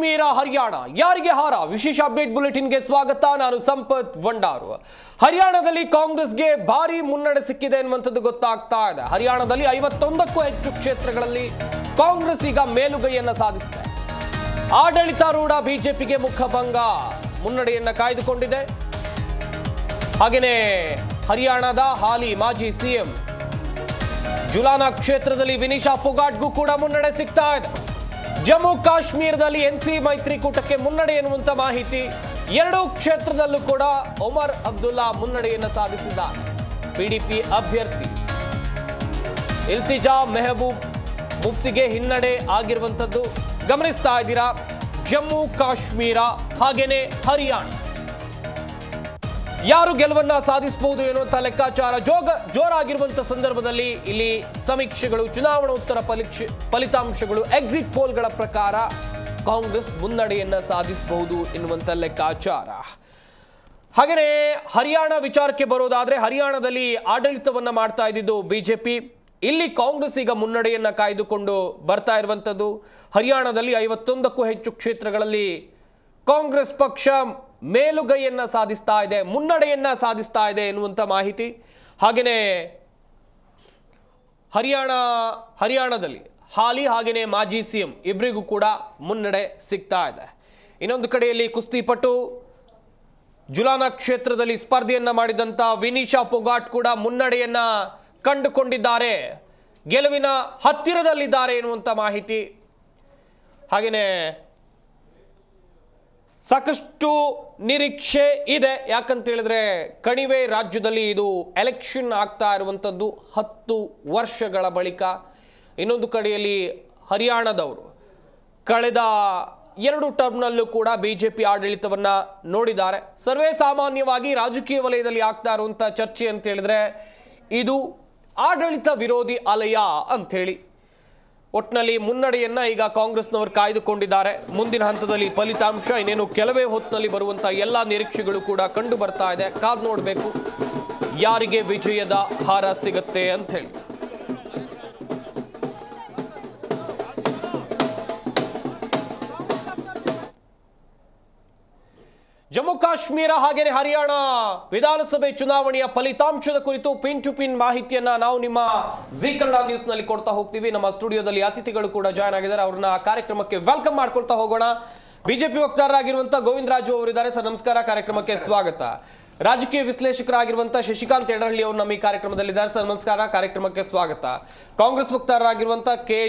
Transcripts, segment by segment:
ಕಾಶ್ಮೀರ, ಹರಿಯಾಣ. ಯಾರಿಗೆ ಹಾರ? ವಿಶೇಷ ಅಪ್ಡೇಟ್ ಬುಲೆಟಿನ್ಗೆ ಸ್ವಾಗತ. ನಾನು ಸಂಪತ್ ವಂಡಾರು ಹರಿಯಾಣದಲ್ಲಿ ಕಾಂಗ್ರೆಸ್ಗೆ ಭಾರಿ ಮುನ್ನಡೆ ಸಿಕ್ಕಿದೆ ಎನ್ನುವಂಥದ್ದು ಗೊತ್ತಾಗ್ತಾ ಇದೆ. ಹರಿಯಾಣದಲ್ಲಿ ಐವತ್ತೊಂದಕ್ಕೂ ಹೆಚ್ಚು ಕ್ಷೇತ್ರಗಳಲ್ಲಿ ಕಾಂಗ್ರೆಸ್ ಈಗ ಮೇಲುಗೈಯನ್ನ ಸಾಧಿಸಿದೆ. ಆಡಳಿತಾರೂಢ ಬಿಜೆಪಿಗೆ ಮುಖಭಂಗ. ಮುನ್ನಡೆಯನ್ನ ಕಾಯ್ದುಕೊಂಡಿದೆ. ಹಾಗೆಯೇ ಹರಿಯಾಣದ ಹಾಲಿ ಮಾಜಿ ಸಿಎಂ ಜುಲಾನಾ ಕ್ಷೇತ್ರದಲ್ಲಿ ವಿನಿಶಾ ಫೊಗಾಟ್ಗೂ ಕೂಡ ಮುನ್ನಡೆ ಸಿಗ್ತಾ ಇದೆ. ಜಮ್ಮು ಕಾಶ್ಮೀರದಲ್ಲಿ ಎನ್ಸಿ ಮೈತ್ರಿಕೂಟಕ್ಕೆ ಮುನ್ನಡೆ ಎನ್ನುವಂತ ಮಾಹಿತಿ. ಎರಡೂ ಕ್ಷೇತ್ರದಲ್ಲೂ ಕೂಡ ಒಮರ್ ಅಬ್ದುಲ್ಲಾ ಮುನ್ನಡೆಯನ್ನು ಸಾಧಿಸಿದ ಪಿಡಿಪಿ ಅಭ್ಯರ್ಥಿ. ಇಲ್ತಿಜಾ ಮೆಹಬೂಬ್ ಮುಕ್ತಿಗೆ ಹಿನ್ನಡೆ ಆಗಿರುವಂಥದ್ದು ಗಮನಿಸ್ತಾ ಇದ್ದೀರಾ? ಜಮ್ಮು ಕಾಶ್ಮೀರ ಹಾಗೇನೆ ಹರಿಯಾಣ. ಯಾರು ಗೆಲುವನ್ನ ಸಾಧಿಸಬಹುದು ಎನ್ನುವಂತಹ ಲೆಕ್ಕಾಚಾರ ಜೋಗ ಜೋರಾಗಿರುವಂತಹ ಸಂದರ್ಭದಲ್ಲಿ ಇಲ್ಲಿ ಸಮೀಕ್ಷೆಗಳು ಚುನಾವಣೋತ್ತರ ಉತ್ತರ ಫಲಿತಾಂಶಗಳು ಎಕ್ಸಿಟ್ ಪೋಲ್ಗಳ ಪ್ರಕಾರ ಕಾಂಗ್ರೆಸ್ ಮುನ್ನಡೆಯನ್ನ ಸಾಧಿಸಬಹುದು ಎನ್ನುವಂಥ ಲೆಕ್ಕಾಚಾರ. ಹಾಗೆಯೇ ಹರಿಯಾಣ ವಿಚಾರಕ್ಕೆ ಬರೋದಾದ್ರೆ ಹರಿಯಾಣದಲ್ಲಿ ಆಡಳಿತವನ್ನ ಮಾಡ್ತಾ ಇದ್ದಿದ್ದು ಬಿಜೆಪಿ ಇಲ್ಲಿ ಕಾಂಗ್ರೆಸ್ ಈಗ ಮುನ್ನಡೆಯನ್ನ ಕಾಯ್ದುಕೊಂಡು ಬರ್ತಾ ಇರುವಂಥದ್ದು ಹರಿಯಾಣದಲ್ಲಿ ಐವತ್ತೊಂದಕ್ಕೂ ಹೆಚ್ಚು ಕ್ಷೇತ್ರಗಳಲ್ಲಿ ಕಾಂಗ್ರೆಸ್ ಪಕ್ಷ ಮೇಲುಗೈಯನ್ನ ಸಾಧಿಸ್ತಾ ಇದೆ, ಮುನ್ನಡೆಯನ್ನು ಸಾಧಿಸ್ತಾ ಇದೆ ಎನ್ನುವಂಥ ಮಾಹಿತಿ. ಹಾಗೆಯೇ ಹರಿಯಾಣ, ಹರಿಯಾಣದಲ್ಲಿ ಹಾಲಿ ಹಾಗೆಯೇ ಮಾಜಿ ಸಿ ಎಂ ಇಬ್ಬರಿಗೂ ಕೂಡ ಮುನ್ನಡೆ ಸಿಗ್ತಾ ಇದೆ. ಇನ್ನೊಂದು ಕಡೆಯಲ್ಲಿ ಕುಸ್ತಿಪಟು ಜುಲಾನಾ ಕ್ಷೇತ್ರದಲ್ಲಿ ಸ್ಪರ್ಧೆಯನ್ನು ಮಾಡಿದಂಥ ವಿನಿಶಾ ಪೊಗಾಟ್ ಕೂಡ ಮುನ್ನಡೆಯನ್ನು ಕಂಡುಕೊಂಡಿದ್ದಾರೆ. ಗೆಲುವಿನ ಹತ್ತಿರದಲ್ಲಿದ್ದಾರೆ ಎನ್ನುವಂಥ ಮಾಹಿತಿ. ಹಾಗೆಯೇ ಸಾಕಷ್ಟು ನಿರೀಕ್ಷೆ ಇದೆ. ಯಾಕಂತ ಹೇಳಿದ್ರೆ ಕಣಿವೆ ರಾಜ್ಯದಲ್ಲಿ ಇದು ಎಲೆಕ್ಷನ್ ಆಗ್ತಾ ಇರುವಂಥದ್ದು ಹತ್ತು ವರ್ಷಗಳ ಬಳಿಕ. ಇನ್ನೊಂದು ಕಡೆಯಲ್ಲಿ ಹರಿಯಾಣದವರು ಕಳೆದ ಎರಡು ಟರ್ಮ್ನಲ್ಲೂ ಕೂಡ ಬಿಜೆಪಿ ಆಡಳಿತವನ್ನ ನೋಡಿದ್ದಾರೆ. ಸರ್ವೇ ಸಾಮಾನ್ಯವಾಗಿ ರಾಜಕೀಯ ವಲಯದಲ್ಲಿ ಆಗ್ತಾ ಇರುವಂಥ ಚರ್ಚೆ ಅಂತ ಹೇಳಿದ್ರೆ ಇದು ಆಡಳಿತ ವಿರೋಧಿ ಅಲಯ ಅಂಥೇಳಿ. ಒಟ್ಟಿನಲ್ಲಿ ಮುನ್ನಡೆಯನ್ನ ಈಗ ಕಾಂಗ್ರೆಸ್ನವರು ಕಾಯ್ದುಕೊಂಡಿದ್ದಾರೆ. ಮುಂದಿನ ಹಂತದಲ್ಲಿ ಫಲಿತಾಂಶ, ಇನ್ನೇನು ಕೆಲವೇ ಹೊತ್ತಿನಲ್ಲಿ ಬರುವಂತ ಎಲ್ಲ ನಿರೀಕ್ಷೆಗಳು ಕೂಡ ಕಂಡು ಬರ್ತಾ ಇದೆ. ಕಾದ್ ನೋಡಬೇಕು, ಯಾರಿಗೆ ವಿಜಯದ ಹಾರ ಸಿಗುತ್ತೆ ಅಂತ ಹೇಳಿ. ಜಮ್ಮು ಕಾಶ್ಮೀರ ಹಾಗೆಯೇ ಹರಿಯಾಣ ವಿಧಾನಸಭೆ ಚುನಾವಣೆಯ ಫಲಿತಾಂಶದ ಕುರಿತು ಪಿನ್ ಟು ಪಿನ್ ಮಾಹಿತಿಯನ್ನ ನಾವು ನಿಮ್ಮ ಜಿ ಕನ್ನಡ ನ್ಯೂಸ್ನಲ್ಲಿ ಕೊಡ್ತಾ ಹೋಗ್ತೀವಿ. ನಮ್ಮ ಸ್ಟುಡಿಯೋದಲ್ಲಿ ಅತಿಥಿಗಳು ಕೂಡ ಜಾಯ್ನ್ ಆಗಿದ್ದಾರೆ. ಅವ್ರನ್ನ ಕಾರ್ಯಕ್ರಮಕ್ಕೆ ವೆಲ್ಕಮ್ ಮಾಡ್ಕೊಳ್ತಾ ಹೋಗೋಣ. ಬಿಜೆಪಿ ವಕ್ತಾರರಾಗಿರುವಂತಹ ಗೋವಿಂದ ರಾಜು ಅವರಿದ್ದಾರೆ ಸರ್, ನಮಸ್ಕಾರ. ಕಾರ್ಯಕ್ರಮಕ್ಕೆ ಸ್ವಾಗತ. ರಾಜಕೀಯ ವಿಶ್ಲೇಷಕರಾಗಿರುವಂತಹ ಶಶಿಕಾಂತ್ ಎಡಹಳ್ಳಿ ಅವರು ನಮ್ಮ ಈ ಕಾರ್ಯಕ್ರಮದಲ್ಲಿದ್ದಾರೆ. ಸರ್, ನಮಸ್ಕಾರ. ಕಾರ್ಯಕ್ರಮಕ್ಕೆ ಸ್ವಾಗತ. ಕಾಂಗ್ರೆಸ್ ವಕ್ತಾರರಾಗಿರುವಂತಹ ಕೆ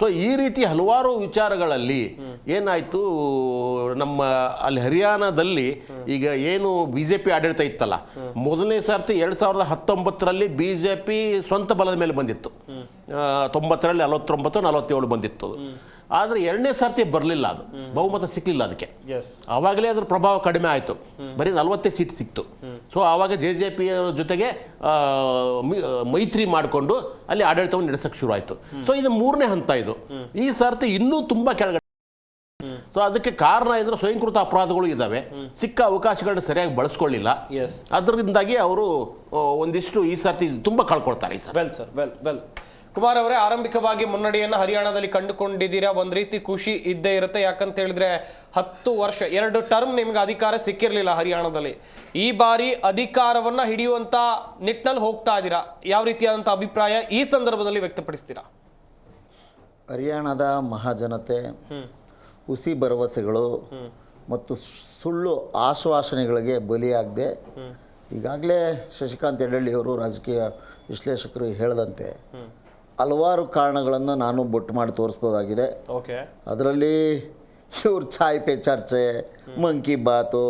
ಸೊ ಈ ರೀತಿ ಹಲವಾರು ವಿಚಾರಗಳಲ್ಲಿ ಏನಾಯ್ತು ನಮ್ಮ ಅಲ್ಲಿ ಹರಿಯಾಣದಲ್ಲಿ ಈಗ ಏನು ಬಿ ಜೆ ಪಿ ಆಡಳಿತ ಇತ್ತಲ್ಲ ಮೊದಲನೇ ಸರ್ತಿ ಎರಡು ಸಾವಿರದ ಹತ್ತೊಂಬತ್ತರಲ್ಲಿ ಬಿ ಜೆ ಪಿ ಸ್ವಂತ ಬಲದ ಮೇಲೆ ಬಂದಿತ್ತು. ತೊಂಬತ್ತರಲ್ಲಿ ನಲವತ್ತೊಂಬತ್ತು ನಲವತ್ತೇಳು ಬಂದಿತ್ತು. ಆದರೆ ಎರಡನೇ ಸರ್ತಿ ಬರಲಿಲ್ಲ ಅದು. ಬಹುಮತ ಸಿಕ್ಕಲಿಲ್ಲ ಅದಕ್ಕೆ. ಆವಾಗಲೇ ಅದ್ರ ಪ್ರಭಾವ ಕಡಿಮೆ ಆಯಿತು. ಬರೀ ನಲವತ್ತೇ ಸೀಟ್ ಸಿಕ್ತು. ಸೊ ಆವಾಗ ಜೆ ಜೆ ಪಿ ಜೊತೆಗೆ ಮೈತ್ರಿ ಮಾಡಿಕೊಂಡು ಅಲ್ಲಿ ಆಡಳಿತವನ್ನು ನಡೆಸಕ್ಕೆ ಶುರು ಆಯಿತು. ಸೊ ಇದು ಮೂರನೇ ಹಂತ ಇದು. ಈ ಸರ್ತಿ ಇನ್ನೂ ತುಂಬ ಕೆಳಗಡೆ. ಸೊ ಅದಕ್ಕೆ ಕಾರಣ ಇದ್ರೆ ಸ್ವಯಂಕೃತ ಅಪರಾಧಗಳು ಇದ್ದಾವೆ ಸಿಕ್ಕ ಅವಕಾಶಗಳನ್ನ ಸರಿಯಾಗಿ ಬಳಸ್ಕೊಳ್ಳಿಲ್ಲ. ಅದರಿಂದಾಗಿ ಅವರು ಒಂದಿಷ್ಟು ಈ ಸರ್ತಿ ತುಂಬ ಕಳ್ಕೊಳ್ತಾರೆ ಈ sir well sir well well Kumar ಅವರೇ ಆರಂಭಿಕವಾಗಿ ಮುನ್ನಡೆಯನ್ನ ಹರಿಯಾಣದಲ್ಲಿ ಕಂಡುಕೊಂಡಿದ್ದೀರಾ? ಒಂದು ರೀತಿ ಖುಷಿ ಇದ್ದೇ ಇರುತ್ತೆ. ಯಾಕಂತ ಹೇಳಿದ್ರೆ ಹತ್ತು ವರ್ಷ ಎರಡು ಟರ್ಮ್ ನಿಮ್ಗೆ ಅಧಿಕಾರ ಸಿಕ್ಕಿರಲಿಲ್ಲ ಹರಿಯಾಣದಲ್ಲಿ. ಈ ಬಾರಿ ಅಧಿಕಾರವನ್ನ ಹಿಡಿಯುವಂತ ನಿಟ್ಟಿನಲ್ಲಿ ಹೋಗ್ತಾ ಇದ್ದೀರಾ ಯಾವ ರೀತಿಯಾದಂಥ ಅಭಿಪ್ರಾಯ ಈ ಸಂದರ್ಭದಲ್ಲಿ ವ್ಯಕ್ತಪಡಿಸ್ತೀರಾ? ಹರಿಯಾಣದ ಮಹಾಜನತೆ ಹುಸಿ ಭರವಸೆಗಳು ಮತ್ತು ಸುಳ್ಳು ಆಶ್ವಾಸನೆಗಳಿಗೆ ಬಲಿಯಾಗದೆ ಈಗಾಗಲೇ ಶಶಿಕಾಂತ್ ಯಡಳ್ಳಿಯವರು ರಾಜಕೀಯ ವಿಶ್ಲೇಷಕರು ಹೇಳದಂತೆ ಹಲವಾರು ಕಾರಣಗಳನ್ನು ನಾನು ಬೊಟ್ಟು ಮಾಡಿ ತೋರಿಸ್ಬೋದಾಗಿದೆ. ಓಕೆ. ಅದರಲ್ಲಿ ಇವ್ರ ಚಾಯ್ ಪೇ ಚರ್ಚೆ ಮಂಕಿ ಬಾತು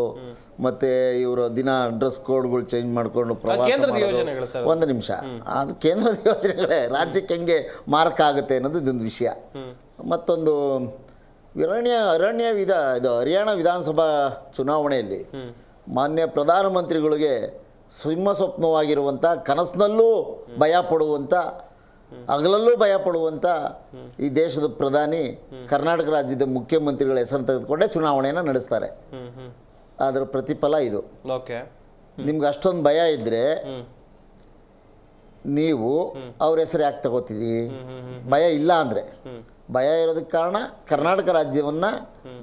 ಮತ್ತೆ ಇವರು ದಿನ ಡ್ರೆಸ್ ಕೋಡ್ಗಳು ಚೇಂಜ್ ಮಾಡಿಕೊಂಡು ಪ್ರವಾಸ ಮಾಡೋದು. ಒಂದು ನಿಮಿಷ. ಅದು ಕೇಂದ್ರದ ಯೋಜನೆಗಳೇ. ರಾಜ್ಯಕ್ಕೆ ಹೆಂಗೆ ಮಾರ್ಕ್ ಆಗುತ್ತೆ ಅನ್ನೋದು ಇದೊಂದು ವಿಷಯ. ಮತ್ತೊಂದು ಅರಣ್ಯ ಅರಣ್ಯ ವಿಧ ಇದು ಹರಿಯಾಣ ವಿಧಾನಸಭಾ ಚುನಾವಣೆಯಲ್ಲಿ ಮಾನ್ಯ ಪ್ರಧಾನಮಂತ್ರಿಗಳಿಗೆ ಸಿಂಹ ಸ್ವಪ್ನವಾಗಿರುವಂಥ ಕನಸಿನಲ್ಲೂ ಭಯ ಪಡುವಂಥ ಹಗಲಲ್ಲೂ ಭಯ ಪಡುವಂಥ ಈ ದೇಶದ ಪ್ರಧಾನಿ ಕರ್ನಾಟಕ ರಾಜ್ಯದ ಮುಖ್ಯಮಂತ್ರಿಗಳ ಹೆಸರು ತೆಗೆದುಕೊಂಡೇ ಚುನಾವಣೆಯನ್ನು ನಡೆಸ್ತಾರೆ. ಅದರ ಪ್ರತಿಫಲ ಇದು. ಓಕೆ. ನಿಮ್ಗೆ ಅಷ್ಟೊಂದು ಭಯ ಇದ್ರೆ ನೀವು ಅವ್ರ ಹೆಸರು ಯಾಕೆ ತಗೋತೀರಿ ಭಯ ಇಲ್ಲ ಅಂದರೆ. ಭಯ ಇರೋದಕ್ಕೆ ಕಾರಣ ಕರ್ನಾಟಕ ರಾಜ್ಯವನ್ನು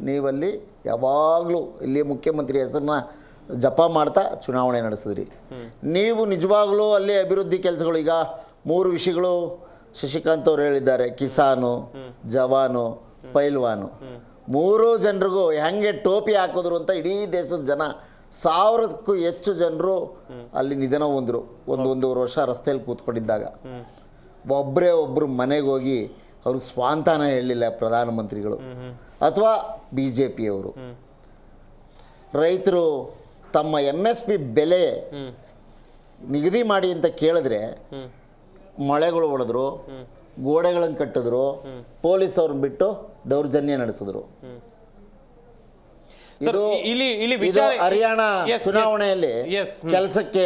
ನೀವಲ್ಲಿ ಯಾವಾಗಲೂ ಇಲ್ಲಿ ಮುಖ್ಯಮಂತ್ರಿ ಹೆಸರನ್ನ ಜಪ ಮಾಡ್ತಾ ಚುನಾವಣೆ ನಡೆಸಿದ್ರಿ. ನೀವು ನಿಜವಾಗ್ಲೂ ಅಲ್ಲಿ ಅಭಿವೃದ್ಧಿ ಕೆಲಸಗಳು ಈಗ ಮೂರು ವಿಷಯಗಳು ಶಶಿಕಾಂತ್ ಅವರು ಹೇಳಿದ್ದಾರೆ ಕಿಸಾನು ಜವಾನು ಪೈಲ್ವಾನು. ಮೂರು ಜನರಿಗೂ ಹೆಂಗೆ ಟೋಪಿ ಹಾಕಿದ್ರು ಅಂತ ಇಡೀ ದೇಶದ ಜನ ಸಾವಿರಕ್ಕೂ ಹೆಚ್ಚು ಜನರು ಅಲ್ಲಿ ನಿಧನ ಹೊಂದರು ಒಂದು ಒಂದೂವರೆ ವರ್ಷ ರಸ್ತೆಯಲ್ಲಿ ಕೂತ್ಕೊಂಡಿದ್ದಾಗ. ಒಬ್ಬರೇ ಒಬ್ಬರು ಮನೆಗೆ ಹೋಗಿ ಅವರು ಸ್ವಾಂತಾನ ಹೇಳಲಿಲ್ಲ ಪ್ರಧಾನಮಂತ್ರಿಗಳು. ಅಥವಾ ಬಿ ಜೆ ಪಿಯವರು ರೈತರು ತಮ್ಮ ಎಂ ಎಸ್ ಪಿ ಬೆಲೆ ನಿಗದಿ ಮಾಡಿ ಅಂತ ಕೇಳಿದ್ರೆ ಮಳೆಗಳು ಹೊಡೆದ್ರು ಗೋಡೆಗಳನ್ನು ಕಟ್ಟಿದ್ರು ಪೊಲೀಸ್ ಅವ್ರನ್ನ ಬಿಟ್ಟು ದೌರ್ಜನ್ಯ ನಡೆಸಿದ್ರು. ಇದು ಹರಿಯಾಣ. ಚುನಾವಣೆಯಲ್ಲಿ ಕೆಲಸಕ್ಕೆ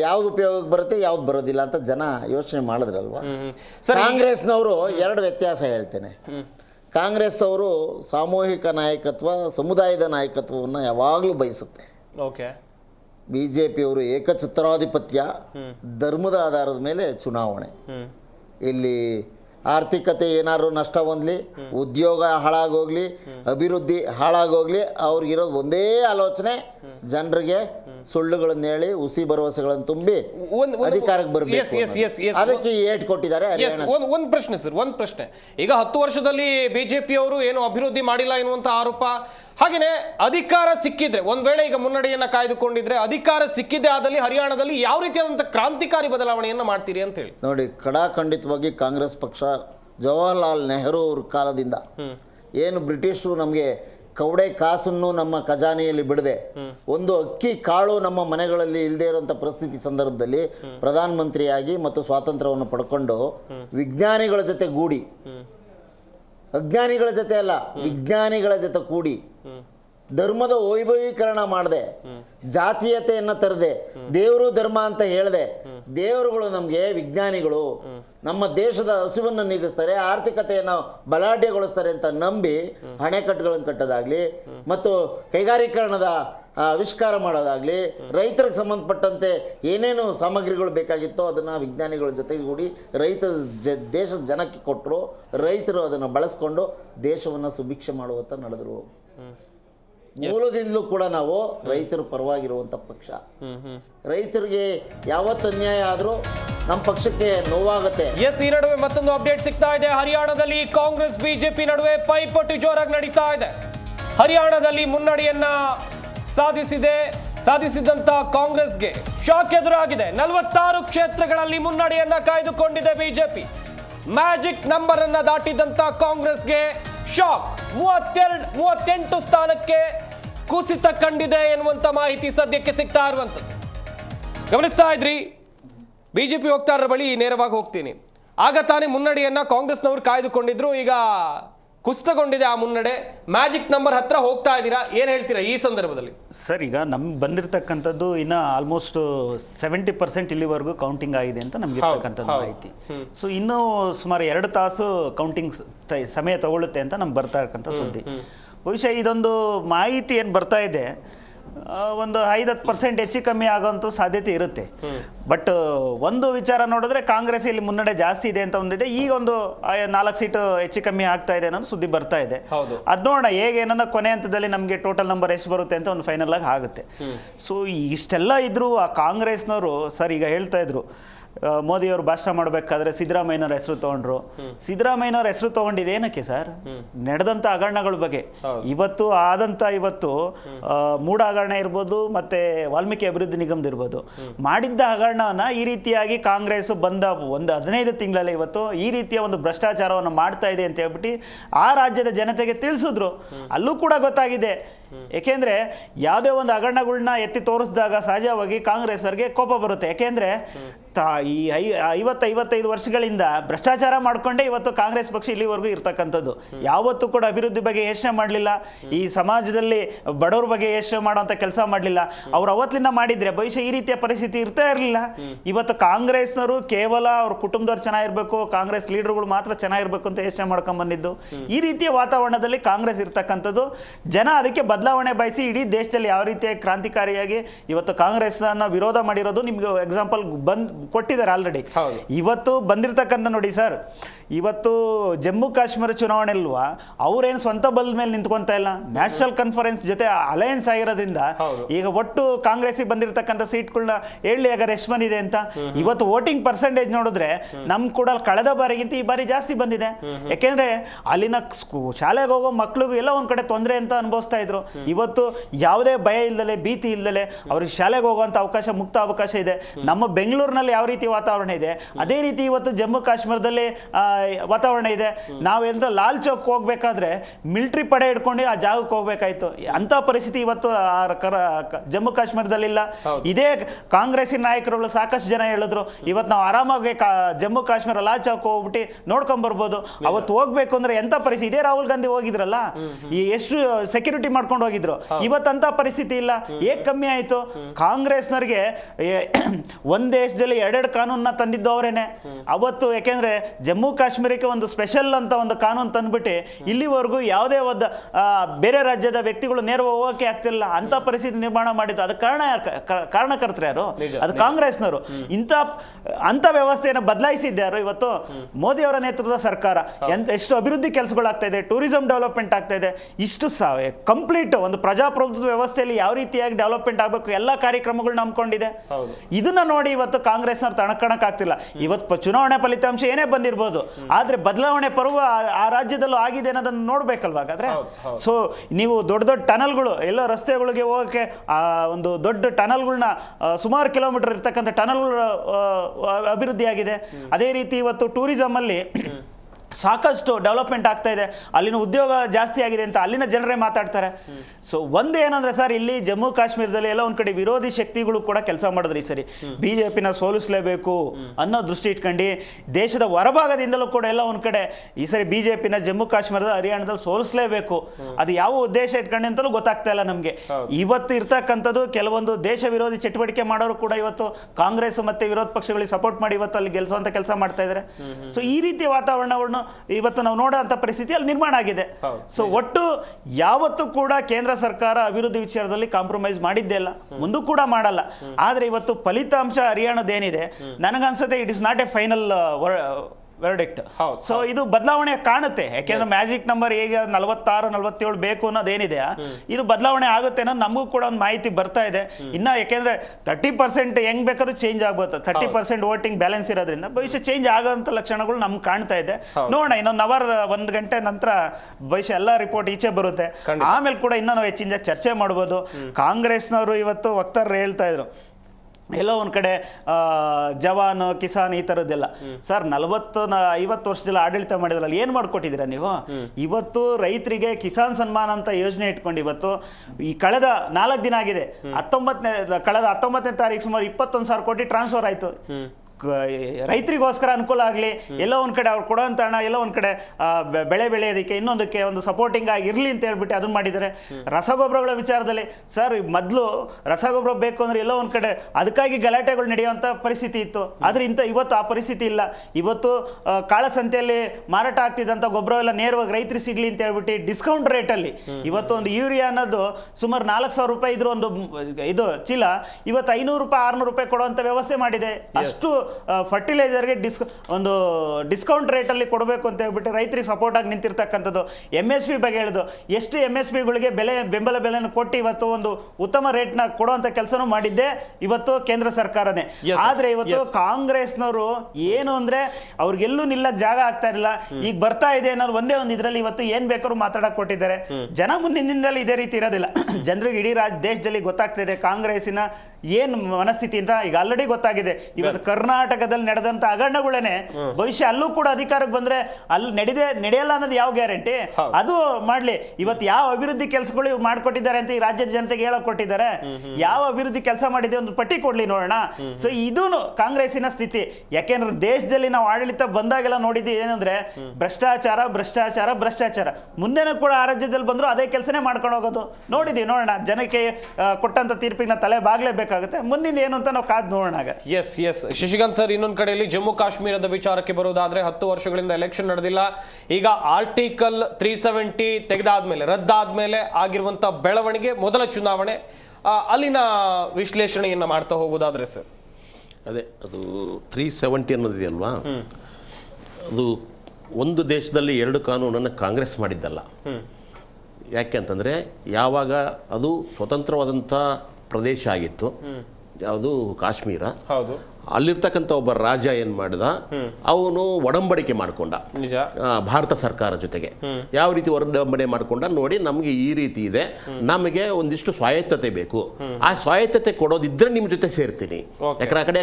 ಯಾವ್ದು ಉಪಯೋಗಕ್ಕೆ ಬರುತ್ತೆ ಯಾವ್ದು ಬರೋದಿಲ್ಲ ಅಂತ ಜನ ಯೋಚನೆ ಮಾಡಿದ್ರಲ್ವಾ? ಕಾಂಗ್ರೆಸ್ನವರು ಎರಡು ವ್ಯತ್ಯಾಸ ಹೇಳ್ತೇನೆ. ಕಾಂಗ್ರೆಸ್ ಅವರು ಸಾಮೂಹಿಕ ನಾಯಕತ್ವ ಸಮುದಾಯದ ನಾಯಕತ್ವವನ್ನು ಯಾವಾಗಲೂ ಬಯಸುತ್ತೆ. ಓಕೆ ಬಿ ಜೆ ಪಿಯವರು ಏಕಛತ್ರಾಧಿಪತ್ಯ ಧರ್ಮದ ಆಧಾರದ ಮೇಲೆ ಚುನಾವಣೆ. ಇಲ್ಲಿ ಆರ್ಥಿಕತೆ ಏನಾದ್ರು ನಷ್ಟ ಹೊಂದಲಿ, ಉದ್ಯೋಗ ಹಾಳಾಗೋಗ್ಲಿ, ಅಭಿವೃದ್ಧಿ ಹಾಳಾಗೋಗ್ಲಿ, ಅವ್ರಿಗಿರೋದು ಒಂದೇ ಆಲೋಚನೆ, ಜನರಿಗೆ ಸುಳ್ಳುಗಳನ್ನ ಹೇಳಿ ಹುಸಿ ಭರವಸೆಗಳನ್ನು ತುಂಬಿ ಅಧಿಕಾರಕ್ಕೆ. ಬರಬೇಕು ಅದಕ್ಕೆ ಏಟ್ ಕೊಟ್ಟಿದ್ದಾರೆ ಒಂದ್ ಒಂದ್ ಪ್ರಶ್ನೆ ಸರ್ ಒಂದ್ ಪ್ರಶ್ನೆ. ಈಗ ಹತ್ತು ವರ್ಷದಲ್ಲಿ ಬಿಜೆಪಿ ಅವರು ಏನು ಅಭಿವೃದ್ಧಿ ಮಾಡಿಲ್ಲ ಎನ್ನುವಂತ ಆರೋಪ. ಹಾಗೇನೆ ಅಧಿಕಾರ ಸಿಕ್ಕಿದ್ರೆ ಒಂದ್ ವೇಳೆ ಈಗ ಮುನ್ನಡೆಯನ್ನ ಕಾಯ್ದುಕೊಂಡಿದ್ರೆ ಅಧಿಕಾರ ಸಿಕ್ಕಿದ್ದೇ ಆದಲ್ಲಿ ಹರಿಯಾಣದಲ್ಲಿ ಯಾವ ರೀತಿಯಾದಂತ ಕ್ರಾಂತಿಕಾರಿ ಬದಲಾವಣೆಯನ್ನ ಮಾಡ್ತೀರಿ ಅಂತ ಹೇಳಿ. ನೋಡಿ ಕಡಾಖಂಡಿತವಾಗಿ ಕಾಂಗ್ರೆಸ್ ಪಕ್ಷ ಜವಾಹರ್ಲಾಲ್ ನೆಹರು ಅವ್ರ ಕಾಲದಿಂದ. ಏನು ಬ್ರಿಟಿಷರು ನಮಗೆ ಕವಡೆ ಕಾಸನ್ನು ನಮ್ಮ ಖಜಾನೆಯಲ್ಲಿ ಬಿಡದೆ ಒಂದು ಅಕ್ಕಿ ಕಾಳು ನಮ್ಮ ಮನೆಗಳಲ್ಲಿ ಇಲ್ಲದೆ ಇರುವಂಥ ಪರಿಸ್ಥಿತಿ ಸಂದರ್ಭದಲ್ಲಿ ಪ್ರಧಾನ ಮಂತ್ರಿಯಾಗಿ ಮತ್ತು ಸ್ವಾತಂತ್ರ್ಯವನ್ನು ಪಡ್ಕೊಂಡು ವಿಜ್ಞಾನಿಗಳ ಜೊತೆ ಗೂಡಿ. ಅಜ್ಞಾನಿಗಳ ಜೊತೆ ಅಲ್ಲ, ವಿಜ್ಞಾನಿಗಳ ಜೊತೆ ಕೂಡಿ. ಧರ್ಮದ ವೈಭವೀಕರಣ ಮಾಡದೆ, ಜಾತೀಯತೆಯನ್ನು ತರದೆ, ದೇವರು ಧರ್ಮ ಅಂತ ಹೇಳದೆ, ದೇವರುಗಳು ನಮಗೆ ವಿಜ್ಞಾನಿಗಳು. ನಮ್ಮ ದೇಶದ ಹಸಿವನ್ನು ನೀಗಿಸ್ತಾರೆ, ಆರ್ಥಿಕತೆಯನ್ನು ಬಲಾಢ್ಯಗೊಳಿಸ್ತಾರೆ ಅಂತ ನಂಬಿ ಅಣೆಕಟ್ಟುಗಳನ್ನು ಕಟ್ಟೋದಾಗ್ಲಿ ಮತ್ತು ಕೈಗಾರೀಕರಣದ ಆವಿಷ್ಕಾರ ಮಾಡೋದಾಗ್ಲಿ ರೈತರಿಗೆ ಸಂಬಂಧಪಟ್ಟಂತೆ ಏನೇನು ಸಾಮಗ್ರಿಗಳು ಬೇಕಾಗಿತ್ತೋ ಅದನ್ನು ವಿಜ್ಞಾನಿಗಳ ಜೊತೆಗೂಡಿ ರೈತ ಜ, ದೇಶದ ಜನಕ್ಕೆ ಕೊಟ್ಟರು, ರೈತರು ಅದನ್ನು ಬಳಸ್ಕೊಂಡು ದೇಶವನ್ನು ಸುಭಿಕ್ಷೆ ಮಾಡುವತ್ತ ನಡೆದರು. ಮೂಲದಿಂದಲೂ ಕೂಡ ನಾವು ರೈತರ ಪರವಾಗಿರುವಂಥ ಪಕ್ಷ. ರೈತರಿಗೆ ಯಾವತ್ತು ಅನ್ಯಾಯ ಆದರೂ ನಮ್ಮ ಪಕ್ಷಕ್ಕೆ ನೋವಾಗುತ್ತೆ. ಎಸ್ ಈ ನಡುವೆ ಮತ್ತೊಂದು ಅಪ್ಡೇಟ್ ಸಿಗ್ತಾ ಇದೆ. ಹರಿಯಾಣದಲ್ಲಿ ಕಾಂಗ್ರೆಸ್ ಬಿಜೆಪಿ ನಡುವೆ ಪೈಪೋಟಿ ಜೋರಾಗಿ ನಡೀತಾ ಇದೆ. ಹರಿಯಾಣದಲ್ಲಿ ಮುನ್ನಡೆಯನ್ನ ಸಾಧಿಸಿದೆ ಸಾಧಿಸಿದಂತ ಕಾಂಗ್ರೆಸ್ಗೆ ಶಾಕ್ ಎದುರಾಗಿದೆ. ನಲವತ್ತಾರು ಕ್ಷೇತ್ರಗಳಲ್ಲಿ ಮುನ್ನಡೆಯನ್ನ ಕಾಯ್ದುಕೊಂಡಿದೆ ಬಿಜೆಪಿ. ಮ್ಯಾಜಿಕ್ ನಂಬರ್ ಅನ್ನ ದಾಟಿದಂತ ಕಾಂಗ್ರೆಸ್ಗೆ ಶಾಕ್. ಮೂವತ್ತೆರಡು, ಮೂವತ್ತೆಂಟು ಸ್ಥಾನಕ್ಕೆ ಕುಸಿತ ಕಂಡಿದೆ ಎನ್ನುವಂತ ಮಾಹಿತಿ ಸದ್ಯಕ್ಕೆ ಸಿಗ್ತಾ ಇರುವಂಥದ್ದು. ಗಮನಿಸ್ತಾ ಇದ್ರಿ, ಬಿಜೆಪಿ ಹೋಗ್ತಾರ ಬಳಿ ನೇರವಾಗಿ ಹೋಗ್ತೀನಿ. ಆಗ ತಾನೇ ಮುನ್ನಡೆಯನ್ನ ಕಾಂಗ್ರೆಸ್ನವರು ಕಾಯ್ದುಕೊಂಡಿದ್ರು. ಈಗ ಕುಸಿತಗೊಂಡಿದೆ ಆ ಮುನ್ನಡೆ. ಮ್ಯಾಜಿಕ್ ನಂಬರ್ ಹತ್ರ ಹೋಗ್ತಾ ಇದ್ದೀರಾ? ಏನು ಹೇಳ್ತೀರಾ ಈ ಸಂದರ್ಭದಲ್ಲಿ? ಸರ್ ಈಗ ನಮ್ಗೆ ಬಂದಿರತಕ್ಕಂಥದ್ದು ಇನ್ನ ಆಲ್ಮೋಸ್ಟ್ ಸೆವೆಂಟಿ ಪರ್ಸೆಂಟ್ ಇಲ್ಲಿವರೆಗೂ ಕೌಂಟಿಂಗ್ ಆಗಿದೆ ಅಂತ ನಮ್ಗೆ ಇರ್ತಕ್ಕಂಥದ್ದು. ಮಾಹಿತಿ. ಸೊ ಇನ್ನೂ ಸುಮಾರು ಎರಡು ತಾಸು ಕೌಂಟಿಂಗ್ ಸಮಯ ತಗೊಳ್ಳುತ್ತೆ ಅಂತ ನಮ್ಗೆ ಬರ್ತಾ ಇರ್ತಕ್ಕಂಥ ಸುದ್ದಿ. ಬಹುಶಃ ಇದೊಂದು ಮಾಹಿತಿ ಏನು ಬರ್ತಾ ಇದೆ ಒಂದು ಐದು ಹತ್ತು ಪರ್ಸೆಂಟ್ ಹೆಚ್ಚು ಕಮ್ಮಿ ಆಗೋಂಥ ಸಾಧ್ಯತೆ ಇರುತ್ತೆ. ಬಟ್ ಒಂದು ವಿಚಾರ ನೋಡಿದ್ರೆ ಕಾಂಗ್ರೆಸ್ ಇಲ್ಲಿ ಮುನ್ನಡೆ ಜಾಸ್ತಿ ಇದೆ ಅಂತ ಒಂದಿದೆ. ಈಗ ಒಂದು ನಾಲ್ಕು ಸೀಟು ಹೆಚ್ಚು ಕಮ್ಮಿ ಆಗ್ತಾ ಇದೆ ಅನ್ನೋದು ಸುದ್ದಿ ಬರ್ತಾ ಇದೆ. ಅದ್ ನೋಡೋಣ ಹೇಗೆ ಏನನ್ನ ಕೊನೆ ಹಂತದಲ್ಲಿ ನಮಗೆ ಟೋಟಲ್ ನಂಬರ್ ಎಷ್ಟು ಬರುತ್ತೆ ಅಂತ ಒಂದು ಫೈನಲ್ ಆಗಿ ಆಗುತ್ತೆ. ಸೊ ಇಷ್ಟೆಲ್ಲ ಇದ್ರು ಆ ಕಾಂಗ್ರೆಸ್ನವರು ಸರ್ ಈಗ ಹೇಳ್ತಾ ಇದ್ರು ಮೋದಿಯವರು ಭಾಷಣ ಮಾಡಬೇಕಾದ್ರೆ ಸಿದ್ದರಾಮಯ್ಯನವ್ರ ಹೆಸರು ತಗೊಂಡ್ರು. ಸಿದ್ದರಾಮಯ್ಯನವ್ರ ಹೆಸರು ತಗೊಂಡಿದೆ ಏನಕ್ಕೆ ಸರ್? ನಡೆದಂತ ಹಗರಣಗಳ ಬಗ್ಗೆ. ಇವತ್ತು ಆದಂತ ಇವತ್ತು ಮೂಡ ಹಗರಣ ಇರ್ಬೋದು ಮತ್ತೆ ವಾಲ್ಮೀಕಿ ಅಭಿವೃದ್ಧಿ ನಿಗಮದ ಇರ್ಬೋದು. ಮಾಡಿದ್ದ ಹಗರಣವನ್ನ ಈ ರೀತಿಯಾಗಿ ಕಾಂಗ್ರೆಸ್ ಬಂದ ಒಂದು ಹದಿನೈದು ತಿಂಗಳಲ್ಲಿ ಇವತ್ತು ಈ ರೀತಿಯ ಒಂದು ಭ್ರಷ್ಟಾಚಾರವನ್ನು ಮಾಡ್ತಾ ಇದೆ ಅಂತ ಹೇಳ್ಬಿಟ್ಟು ಆ ರಾಜ್ಯದ ಜನತೆಗೆ ತಿಳಿಸಿದ್ರು. ಅಲ್ಲೂ ಕೂಡ ಗೊತ್ತಾಗಿದೆ. ಯಾಕೆಂದ್ರೆ ಯಾವುದೇ ಒಂದು ಹಗರಣಗಳನ್ನ ಎತ್ತಿ ತೋರಿಸಿದಾಗ ಸಹಜವಾಗಿ ಕಾಂಗ್ರೆಸ್ಸರ್ಗೆ ಕೋಪ ಬರುತ್ತೆ. ಯಾಕೆಂದ್ರೆ ತಾ ಈ ಐ ಐವತ್ತು ಐವತ್ತೈದು ವರ್ಷಗಳಿಂದ ಭ್ರಷ್ಟಾಚಾರ ಮಾಡಿಕೊಂಡೇ ಇವತ್ತು ಕಾಂಗ್ರೆಸ್ ಪಕ್ಷ ಇಲ್ಲಿವರೆಗೂ ಇರ್ತಕ್ಕಂಥದ್ದು. ಯಾವತ್ತೂ ಕೂಡ ಅಭಿವೃದ್ಧಿ ಬಗ್ಗೆ ಯೋಚನೆ ಮಾಡಲಿಲ್ಲ. ಈ ಸಮಾಜದಲ್ಲಿ ಬಡವ್ರ ಬಗ್ಗೆ ಯೋಚನೆ ಮಾಡುವಂಥ ಕೆಲಸ ಮಾಡಲಿಲ್ಲ. ಅವ್ರು ಅವತ್ತಿನಿಂದ ಮಾಡಿದರೆ ಭವಿಷ್ಯ ಈ ರೀತಿಯ ಪರಿಸ್ಥಿತಿ ಇರ್ತಾ ಇರಲಿಲ್ಲ. ಇವತ್ತು ಕಾಂಗ್ರೆಸ್ನವರು ಕೇವಲ ಅವ್ರ ಕುಟುಂಬದವ್ರು ಚೆನ್ನಾಗಿರ್ಬೇಕು, ಕಾಂಗ್ರೆಸ್ ಲೀಡರ್ಗಳು ಮಾತ್ರ ಚೆನ್ನಾಗಿರ್ಬೇಕು ಅಂತ ಯೋಚನೆ ಮಾಡ್ಕೊಂಡ್ ಬಂದಿದ್ದು. ಈ ರೀತಿಯ ವಾತಾವರಣದಲ್ಲಿ ಕಾಂಗ್ರೆಸ್ ಇರ್ತಕ್ಕಂಥದ್ದು. ಜನ ಅದಕ್ಕೆ ಬದಲಾವಣೆ ಬಯಸಿ ಇಡೀ ದೇಶದಲ್ಲಿ ಯಾವ ರೀತಿಯ ಕ್ರಾಂತಿಕಾರಿಯಾಗಿ ಇವತ್ತು ಕಾಂಗ್ರೆಸ್ನ ವಿರೋಧ ಮಾಡಿರೋದು ನಿಮಗೆ ಎಕ್ಸಾಂಪಲ್ ಬಂದ್ ಕೊಟ್ಟಿದ್ದಾರೆ ಆಲ್ರೆಡಿ. ಇವತ್ತು ಬಂದಿರತಕ್ಕಂಥ ನೋಡಿ ಸರ್ ಇವತ್ತು ಜಮ್ಮು ಕಾಶ್ಮೀರ ಚುನಾವಣೆ ಅಲ್ವಾ ಅವ್ರೇನು ಸ್ವಂತ ಬಲದ ಮೇಲೆ ನಿಂತ್ಕೊಂತ ಇಲ್ಲ. ನ್ಯಾಷನಲ್ ಕಾನ್ಫರೆನ್ಸ್ ಜೊತೆ ಅಲಯನ್ಸ್ ಆಗಿರೋದ್ರಿಂದ ಈಗ ಒಟ್ಟು ಕಾಂಗ್ರೆಸ್ಗೆ ಬಂದಿರತಕ್ಕಂಥ ಸೀಟ್ಗಳನ್ನ ಹೇಳಿ ಆಗ ರೆಸ್ಟ್ ಬಂದಿದೆ ಅಂತ. ಇವತ್ತು ವೋಟಿಂಗ್ ಪರ್ಸೆಂಟೇಜ್ ನೋಡಿದ್ರೆ ನಮ್ ಕೂಡ ಕಳೆದ ಬಾರಿಗಿಂತ ಈ ಬಾರಿ ಜಾಸ್ತಿ ಬಂದಿದೆ. ಯಾಕೆಂದ್ರೆ ಅಲ್ಲಿನ ಶಾಲೆಗೆ ಹೋಗೋ ಮಕ್ಳಿಗೂ ಎಲ್ಲ ಒಂದ್ ಕಡೆ ತೊಂದರೆ ಅಂತ ಅನುಭವಿಸ್ತಾ ಇದ್ರು. ಇವತ್ತು ಯಾವುದೇ ಭಯ ಇಲ್ದಲೆ ಭೀತಿ ಇಲ್ದಲೆ ಅವ್ರಿಗೆ ಶಾಲೆಗೆ ಹೋಗುವಂತ ಅವಕಾಶ ಮುಕ್ತ ಅವಕಾಶ ಇದೆ. ನಮ್ಮ ಬೆಂಗಳೂರಿನಲ್ಲಿ ಯಾವ ರೀತಿ ವಾತಾವರಣ ಇದೆ. ಅದೇ ರೀತಿ ಇವತ್ತು ಜಮ್ಮು ಕಾಶ್ಮೀರದಲ್ಲಿ ಆ, ವಾತಾವರಣ ಇದೆ. ನಾವೆಂತ ಲಾಲ್ ಚೌಕ್ ಹೋಗ್ಬೇಕಾದ್ರೆ ಮಿಲಿಟರಿ ಪಡೆ ಹಿಡ್ಕೊಂಡು ಆ ಜಾಗಕ್ಕೆ ಹೋಗ್ಬೇಕಾಯ್ತು. ಅಂತ ಪರಿಸ್ಥಿತಿ ಇವತ್ತು ಜಮ್ಮು ಜಮ್ಮು ಕಾಶ್ಮೀರದಲ್ಲಿಲ್ಲ. ಇದೇ ಕಾಂಗ್ರೆಸ್ಸಿನ ನಾಯಕರುಗಳು ಸಾಕಷ್ಟು ಜನ ಹೇಳಿದ್ರು ಇವತ್ತು ನಾವು ಆರಾಮಾಗಿ ಜಮ್ಮು ಕಾಶ್ಮೀರ ಲಾಲ್ ಚೌಕ್ ಹೋಗ್ಬಿಟ್ಟು ನೋಡ್ಕೊಂಡ್ ಬರ್ಬೋದು. ಅವತ್ತು ಹೋಗ್ಬೇಕು ಅಂದ್ರೆ ಎಂತ ಪರಿಸ್ಥಿತಿ ಇದೇ ರಾಹುಲ್ ಗಾಂಧಿ ಹೋಗಿದ್ರಲ್ಲ? ಈ ಎಷ್ಟು ಸೆಕ್ಯೂರಿಟಿ ಮಾಡ್ಕೊಂಡು ಹೋಗಿದ್ರು. ಇವತ್ತಂತ ಪರಿಸ್ಥಿತಿ ಇಲ್ಲ. ಏಕ್ ಕಮ್ಮಿ ಆಯ್ತು? ಕಾಂಗ್ರೆಸ್ನವ್ರಿಗೆ ಒಂದ್ ದೇಶದಲ್ಲಿ ಎರಡೆರಡು ಕಾನೂನನ್ನ ತಂದಿದ್ದು ಅವರೇನೆ. ಅವತ್ತು ಯಾಕೆಂದ್ರೆ ಜಮ್ಮು ಕಾಶ್ಮೀರಕ್ಕೆ ಒಂದು ಸ್ಪೆಷಲ್ ಅಂತ ಒಂದು ಕಾನೂನು ತಂದ್ಬಿಟ್ಟು ಇಲ್ಲಿವರೆಗೂ ಯಾವುದೇ ಒಂದು ಬೇರೆ ರಾಜ್ಯದ ವ್ಯಕ್ತಿಗಳು ನೇರ ಹೋಗೋಕೆ ಆಗ್ತಿಲ್ಲ ಅಂತ ಪರಿಸ್ಥಿತಿ ನಿರ್ಮಾಣ ಮಾಡಿದ್ದು. ಅದಕ್ಕೆ ಕಾರಣ ಕಾರಣಕರ್ತರು ಯಾರು? ಅದು ಕಾಂಗ್ರೆಸ್ನವರು. ಇಂಥ ಅಂತ ವ್ಯವಸ್ಥೆಯನ್ನು ಬದಲಾಯಿಸಿದ್ಯಾರು ಇವತ್ತು? ಮೋದಿ ಅವರ ನೇತೃತ್ವದ ಸರ್ಕಾರ. ಎಂತ ಎಷ್ಟು ಅಭಿವೃದ್ಧಿ ಕೆಲಸಗಳಾಗ್ತಾ ಇದೆ ಟೂರಿಸಂ ಡೆವಲಪ್ಮೆಂಟ್ ಆಗ್ತಾ ಇದೆ ಇಷ್ಟು ಕಂಪ್ಲೀಟ್ ಒಂದು ಪ್ರಜಾಪ್ರಭುತ್ವ ವ್ಯವಸ್ಥೆಯಲ್ಲಿ ಯಾವ ರೀತಿಯಾಗಿ ಡೆವಲಪ್ಮೆಂಟ್ ಆಗಬೇಕು ಎಲ್ಲ ಕಾರ್ಯಕ್ರಮಗಳು ನಂಬ್ಕೊಂಡಿದೆ. ಹೌದು. ಇದನ್ನ ನೋಡಿ ಇವತ್ತು ಕಾಂಗ್ರೆಸ್ನವ್ರು ತಣಕಣಕ್ ಆಗ್ತಿಲ್ಲ. ಇವತ್ತು ಚುನಾವಣೆ ಫಲಿತಾಂಶ ಏನೇ ಬಂದಿರ್ಬೋದು ಆದರೆ ಬದಲಾವಣೆ ಪರ್ವ ಆ- ರಾಜ್ಯದಲ್ಲೂ ಆಗಿದೆ ಅನ್ನೋದನ್ನು ನೋಡ್ಬೇಕಲ್ವಾ ಹಾಗಾದ್ರೆ. ಸೊ ನೀವು ದೊಡ್ಡ ದೊಡ್ಡ ಟನಲ್ಗಳು ಎಲ್ಲ ರಸ್ತೆಗಳಿಗೆ ಹೋಗಕ್ಕೆ ಆ ಒಂದು ದೊಡ್ಡ ಟನಲ್ಗಳನ್ನ ಸುಮಾರು ಕಿಲೋಮೀಟರ್ ಇರ್ತಕ್ಕಂಥ ಟನಲ್ಗಳು ಅಭಿವೃದ್ಧಿ ಆಗಿದೆ ಅದೇ ರೀತಿ ಇವತ್ತು ಟೂರಿಸಂ ಅಲ್ಲಿ ಸಾಕಷ್ಟು ಡೆವಲಪ್ಮೆಂಟ್ ಆಗ್ತಾ ಇದೆ. ಅಲ್ಲಿನ ಉದ್ಯೋಗ ಜಾಸ್ತಿ ಆಗಿದೆ ಅಂತ ಅಲ್ಲಿನ ಜನರೇ ಮಾತಾಡ್ತಾರೆ. ಸೊ ಒಂದು ಏನಂದ್ರೆ ಸರ್ ಇಲ್ಲಿ ಜಮ್ಮು ಕಾಶ್ಮೀರದಲ್ಲಿ ಎಲ್ಲ ಒಂದ್ ಕಡೆ ವಿರೋಧಿ ಶಕ್ತಿಗಳು ಕೂಡ ಕೆಲಸ ಮಾಡಿದ್ರಿ ಸರಿ. ಬಿಜೆಪಿನ ಸೋಲಿಸಲೇಬೇಕು ಅನ್ನೋ ದೃಷ್ಟಿ ಇಟ್ಕೊಂಡು ದೇಶದ ಹೊರಭಾಗದಿಂದಲೂ ಕೂಡ ಎಲ್ಲ ಒಂದ್ ಕಡೆ ಈ ಸರಿ ಬಿಜೆಪಿನ ಜಮ್ಮು ಕಾಶ್ಮೀರದ ಹರಿಯಾಣದಲ್ಲಿ ಸೋಲಿಸಲೇಬೇಕು. ಅದು ಯಾವ ಉದ್ದೇಶ ಇಟ್ಕೊಂಡು ಅಂತಲೂ ಗೊತ್ತಾಗ್ತಾ ಇಲ್ಲ ನಮಗೆ. ಇವತ್ತು ಇರ್ತಕ್ಕಂಥದ್ದು ಕೆಲವೊಂದು ದೇಶ ವಿರೋಧಿ ಚಟುವಟಿಕೆ ಮಾಡೋರು ಕೂಡ ಇವತ್ತು ಕಾಂಗ್ರೆಸ್ ಮತ್ತೆ ವಿರೋಧ ಪಕ್ಷಗಳಿಗೆ ಸಪೋರ್ಟ್ ಮಾಡಿ ಇವತ್ತು ಅಲ್ಲಿ ಗೆಲ್ಲಿಸುವಂತ ಕೆಲಸ ಮಾಡ್ತಾ ಇದ್ದಾರೆ ಸೊ ಈ ರೀತಿಯ ವಾತಾವರಣವನ್ನು ಇವತ್ತು ನಾವು ನೋಡೋಂಥ ಪರಿಸ್ಥಿತಿ ಅಲ್ಲಿ ನಿರ್ಮಾಣ ಆಗಿದೆ. ಸೊ ಒಟ್ಟು ಯಾವತ್ತು ಕೂಡ ಕೇಂದ್ರ ಸರ್ಕಾರ ಅಭಿವೃದ್ಧಿ ವಿಚಾರದಲ್ಲಿ ಕಾಂಪ್ರಮೈಸ್ ಮಾಡಿದ್ದೇ ಇಲ್ಲ. ಮುಂದೂ ಕೂಡ ಮಾಡಲ್ಲ. ಆದ್ರೆ ಇವತ್ತು ಫಲಿತಾಂಶ ಹರಿಯಾಣದೇನಿದೆ. ನನಗನ್ಸುತ್ತೆ it is not a final verdict ಹೌದು, ಸೊ ಇದು ಬದಲಾವಣೆ ಕಾಣುತ್ತೆ. ಯಾಕೆಂದ್ರೆ ಮ್ಯಾಜಿಕ್ ನಂಬರ್ ಈಗ ನಲವತ್ತಾರು ನಲವತ್ತೇಳು ಬೇಕು ಅನ್ನೋದೇನಿದೆ ಇದು ಬದಲಾವಣೆ ಆಗುತ್ತೆ ಅನ್ನೋದು ನಮಗೂ ಕೂಡ ಒಂದು ಮಾಹಿತಿ ಬರ್ತಾ ಇದೆ. ಇನ್ನ ಯಾಕೆಂದ್ರೆ ತರ್ಟಿ ಪರ್ಸೆಂಟ್ ಹೆಂಗ್ ಬೇಕಾದ್ರೂ ಚೇಂಜ್ ಆಗ್ಬೋದು. ತರ್ಟಿ ಪರ್ಸೆಂಟ್ ವೋಟಿಂಗ್ ಬ್ಯಾಲೆನ್ಸ್ ಇರೋದ್ರಿಂದ ಭವಿಷ್ಯ ಚೇಂಜ್ ಆಗೋಂಥ ಲಕ್ಷಣಗಳು ನಮ್ಗೆ ಕಾಣ್ತಾ ಇದೆ. ನೋಡೋಣ ಇನ್ನೊಂದು ಅವರ್ ಒಂದು ಗಂಟೆ ನಂತರ ಭವಿಷ್ಯ ಎಲ್ಲ ರಿಪೋರ್ಟ್ ಈಚೆ ಬರುತ್ತೆ. ಆಮೇಲೆ ಕೂಡ ಇನ್ನೂ ನಾವು ಹೆಚ್ಚಿನ ಚರ್ಚೆ ಮಾಡ್ಬೋದು. ಕಾಂಗ್ರೆಸ್ನವರು ಇವತ್ತು ವಕ್ತಾರರು ಹೇಳ್ತಾ ಇದ್ರು. ಎಲ್ಲೋ ಒಂದು ಕಡೆ ಜವಾನ್ ಕಿಸಾನ್ ಈ ಥರದ್ದೆಲ್ಲ ಸರ್ ನಲವತ್ತು ಐವತ್ತು ವರ್ಷದಲ್ಲಿ ಆಡಳಿತ ಮಾಡಿದ್ರಲ್ಲ ಏನು ಮಾಡ್ಕೊಟ್ಟಿದ್ದೀರಾ ನೀವು? ಇವತ್ತು ರೈತರಿಗೆ ಕಿಸಾನ್ ಸನ್ಮಾನ್ ಅಂತ ಯೋಜನೆ ಇಟ್ಕೊಂಡು ಇವತ್ತು ಈ ಕಳೆದ ನಾಲ್ಕು ದಿನ ಆಗಿದೆ. ಹತ್ತೊಂಬತ್ತನೇ ಕಳೆದ ಹತ್ತೊಂಬತ್ತನೇ ತಾರೀಕು ಸುಮಾರು ಇಪ್ಪತ್ತೊಂದು ಸಾವಿರ ಕೋಟಿ ಟ್ರಾನ್ಸ್ಫರ್ ಆಯಿತು. ರೈತರಿಗೋಸ್ಕರ ಅನುಕೂಲ ಆಗಲಿ ಎಲ್ಲೋ ಒಂದು ಕಡೆ ಅವ್ರು ಕೊಡೋಂಥ ಹಣ ಎಲ್ಲೋ ಒಂದು ಕಡೆ ಬೆಳೆ ಬೆಳೆಯೋದಕ್ಕೆ ಇನ್ನೊಂದಕ್ಕೆ ಒಂದು ಸಪೋರ್ಟಿಂಗ್ ಆಗಿ ಇರಲಿ ಅಂತ ಹೇಳ್ಬಿಟ್ಟು ಅದನ್ನು ಮಾಡಿದ್ದಾರೆ ರಸಗೊಬ್ಬರಗಳ ವಿಚಾರದಲ್ಲಿ ಸರ್ ಮೊದಲು ರಸಗೊಬ್ಬರ ಬೇಕು ಅಂದರೆ ಎಲ್ಲೋ ಒಂದು ಕಡೆ ಅದಕ್ಕಾಗಿ ಗಲಾಟೆಗಳು ನಡೆಯುವಂಥ ಪರಿಸ್ಥಿತಿ ಇತ್ತು. ಆದರೆ ಇಂಥ ಇವತ್ತು ಆ ಪರಿಸ್ಥಿತಿ ಇಲ್ಲ. ಇವತ್ತು ಕಾಳಸಂತೆಯಲ್ಲಿ ಮಾರಾಟ ಆಗ್ತಿದ್ದಂಥ ಗೊಬ್ಬರ ಎಲ್ಲ ನೇರವಾಗಿ ರೈತರಿಗೆ ಸಿಗಲಿ ಅಂತ ಹೇಳ್ಬಿಟ್ಟು ಡಿಸ್ಕೌಂಟ್ ರೇಟಲ್ಲಿ ಇವತ್ತು ಒಂದು ಯೂರಿಯಾ ಅನ್ನೋದು ಸುಮಾರು ನಾಲ್ಕು ಸಾವಿರ ರೂಪಾಯಿ ಇದ್ರ ಒಂದು ಇದು ಚೀಲ ಇವತ್ತು ಐನೂರು ರೂಪಾಯಿ ಆರ್ನೂರು ರೂಪಾಯಿ ಕೊಡುವಂಥ ವ್ಯವಸ್ಥೆ ಮಾಡಿದೆ. ಅಷ್ಟು ಫರ್ಟಿಲೈಸರ್ಗೆ ಡಿಸ್ ಒಂದು ಡಿಸ್ಕೌಂಟ್ ರೇಟಲ್ಲಿ ಕೊಡಬೇಕು ಅಂತ ಹೇಳ್ಬಿಟ್ಟು ರೈತರಿಗೆ ಸಪೋರ್ಟ್ ಆಗಿ ನಿಂತಿರ್ತಕ್ಕಂಥದ್ದು. ಎಂ ಎಸ್ ಪಿ ಬಗ್ಗೆ ಹೇಳೋದು ಎಷ್ಟು ಎಂ ಎಸ್ ಪಿಗಳಿಗೆ ಬೆಲೆ ಬೆಂಬಲ ಬೆಲೆಯನ್ನು ಕೊಟ್ಟು ಇವತ್ತು ಒಂದು ಉತ್ತಮ ರೇಟ್ನ ಕೊಡುವಂಥ ಕೆಲಸನೂ ಮಾಡಿದ್ದೆ ಇವತ್ತು ಕೇಂದ್ರ ಸರ್ಕಾರನೇ. ಆದರೆ ಇವತ್ತು. ಕಾಂಗ್ರೆಸ್ನವರು ಏನು ಅಂದ್ರೆ ಅವ್ರಿಗೆಲ್ಲೂ ನಿಲ್ಲಕ್ ಜಾಗ ಆಗ್ತಾ ಇರಲಿಲ್ಲ. ಈಗ ಬರ್ತಾ ಇದೆ ಅನ್ನೋದು ಒಂದೇ ಒಂದು ಇದರಲ್ಲಿ ಇವತ್ತು ಏನು ಬೇಕಾದ್ರೂ ಮಾತಾಡಕ್ಕೆ ಕೊಟ್ಟಿದ್ದಾರೆ. ಜನ ಮುಂದಿನಿಂದಲೇ ಇದೇ ರೀತಿ ಇರೋದಿಲ್ಲ. ಜನರಿಗೆ ಇಡೀ ರಾಜ್ಯ ದೇಶದಲ್ಲಿ ಗೊತ್ತಾಗ್ತಿದೆ ಕಾಂಗ್ರೆಸ್ಸಿನ ಏನು ಮನಸ್ಥಿತಿ ಅಂತ ಈಗ ಆಲ್ರೆಡಿ ಗೊತ್ತಾಗಿದೆ. ಇವತ್ತು ಕರ್ನಾಟಕದಲ್ಲಿ ನಡೆದಂತ ಹಗರಣಗಳೇನೆ ಭವಿಷ್ಯ ಅಲ್ಲೂ ಕೂಡ ಅಧಿಕಾರಕ್ಕೆ ಬಂದ್ರೆ ಅಲ್ಲಿ ನಡೆದೇ ನಡೆಯಲ್ಲ ಅನ್ನೋದು ಯಾವ ಗ್ಯಾರಂಟಿ? ಅದು ಮಾಡ್ಲಿ. ಇವತ್ತು ಯಾವ ಅಭಿವೃದ್ಧಿ ಕೆಲಸಗಳು ಮಾಡ್ಕೊಟ್ಟಿದ್ದಾರೆ ಅಂತ ಈ ರಾಜ್ಯದ ಜನತೆಗೆ ಹೇಳಕ್ ಕೊಟ್ಟಿದ್ದಾರೆ? ಯಾವ ಅಭಿವೃದ್ಧಿ ಕೆಲಸ ಮಾಡಿದೆ ಒಂದು ಪಟ್ಟಿ ಕೊಡ್ಲಿ ನೋಡೋಣ. ಸೊ ಇದೂ ಕಾಂಗ್ರೆಸ್ಸಿನ ಸ್ಥಿತಿ. ಯಾಕೆಂದ್ರೆ ದೇಶದಲ್ಲಿ ನಾವು ಆಡಳಿತ ಬಂದಾಗೆಲ್ಲ ನೋಡಿದ್ದು ಏನಂದ್ರೆ ಭ್ರಷ್ಟಾಚಾರ ಭ್ರಷ್ಟಾಚಾರ ಭ್ರಷ್ಟಾಚಾರ. ಮುಂದೆನೂ ಕೂಡ ಆ ರಾಜ್ಯದಲ್ಲಿ ಬಂದ್ರು ಅದೇ ಕೆಲಸನೇ ಮಾಡ್ಕೊಂಡು ಹೋಗೋದು. ನೋಡಿದೀವಿ ನೋಡೋಣ. ಜನಕ್ಕೆ ಕೊಟ್ಟಂತ ತೀರ್ಪಿಗೆ ತಲೆ ಬಾಗ್ಲೇಬೇಕಾಗುತ್ತೆ ಮುಂದಿನ ಏನು ಅಂತ ನಾವು ಕಾದ್ ನೋಡೋಣ. ಎಸ್ ಎಸ್ ಶಶಿಕಾಂತ್ ಸರ್ ಇನ್ನೊಂದು ಕಡೆಯಲ್ಲಿ ಜಮ್ಮು ಕಾಶ್ಮೀರದ ವಿಚಾರಕ್ಕೆ ಬರುವುದಾದ್ರೆ ಹತ್ತು ವರ್ಷಗಳಿಂದ ಎಲೆಕ್ಷನ್ ನಡೆದಿಲ್ಲ. ಈಗ ಆರ್ಟಿಕಲ್ ತ್ರೀ ಸೆವೆಂಟಿ ತೆಗೆದಾದ್ಮೇಲೆ ರದ್ದಾದ್ಮೇಲೆ ಆಗಿರುವಂತ ಬೆಳವಣಿಗೆ ಮೊದಲ ಚುನಾವಣೆ ಅಲ್ಲಿನ ವಿಶ್ಲೇಷಣೆಯನ್ನು ಮಾಡ್ತಾ ಹೋಗೋದಾದ್ರೆ ಸರ್? ಅದೇ ಅದು ತ್ರೀ ಸೆವೆಂಟಿ ಅನ್ನೋದಿದೆಯಲ್ವಾ ಅದು ಒಂದು ದೇಶದಲ್ಲಿ ಎರಡು ಕಾನೂನನ್ನು ಕಾಂಗ್ರೆಸ್ ಮಾಡಿದ್ದಲ್ಲ. ಯಾಕೆ ಅಂತಂದರೆ ಯಾವಾಗ ಅದು ಸ್ವತಂತ್ರವಾದಂಥ ಪ್ರದೇಶ ಆಗಿತ್ತು ಯಾವುದು ಕಾಶ್ಮೀರ ಹೌದು. ಅಲ್ಲಿರ್ತಕ್ಕಂಥ ಒಬ್ಬ ರಾಜ ಏನು ಮಾಡಿದ? ಅವನು ಒಡಂಬಡಿಕೆ ಮಾಡಿಕೊಂಡ. ಭಾರತ ಸರ್ಕಾರ ಜೊತೆಗೆ. ಯಾವ ರೀತಿ ಒಡಂಬಡೆ ಮಾಡಿಕೊಂಡ? ನೋಡಿ ನಮಗೆ ಈ ರೀತಿ ಇದೆ. ನಮಗೆ ಒಂದಿಷ್ಟು ಸ್ವಾಯತ್ತತೆ ಬೇಕು. ಆ ಸ್ವಾಯತ್ತತೆ ಕೊಡೋದಿದ್ರೆ ನಿಮ್ಮ ಜೊತೆ ಸೇರ್ತೀನಿ. ಯಾಕಂದ್ರೆ ಆ ಕಡೆ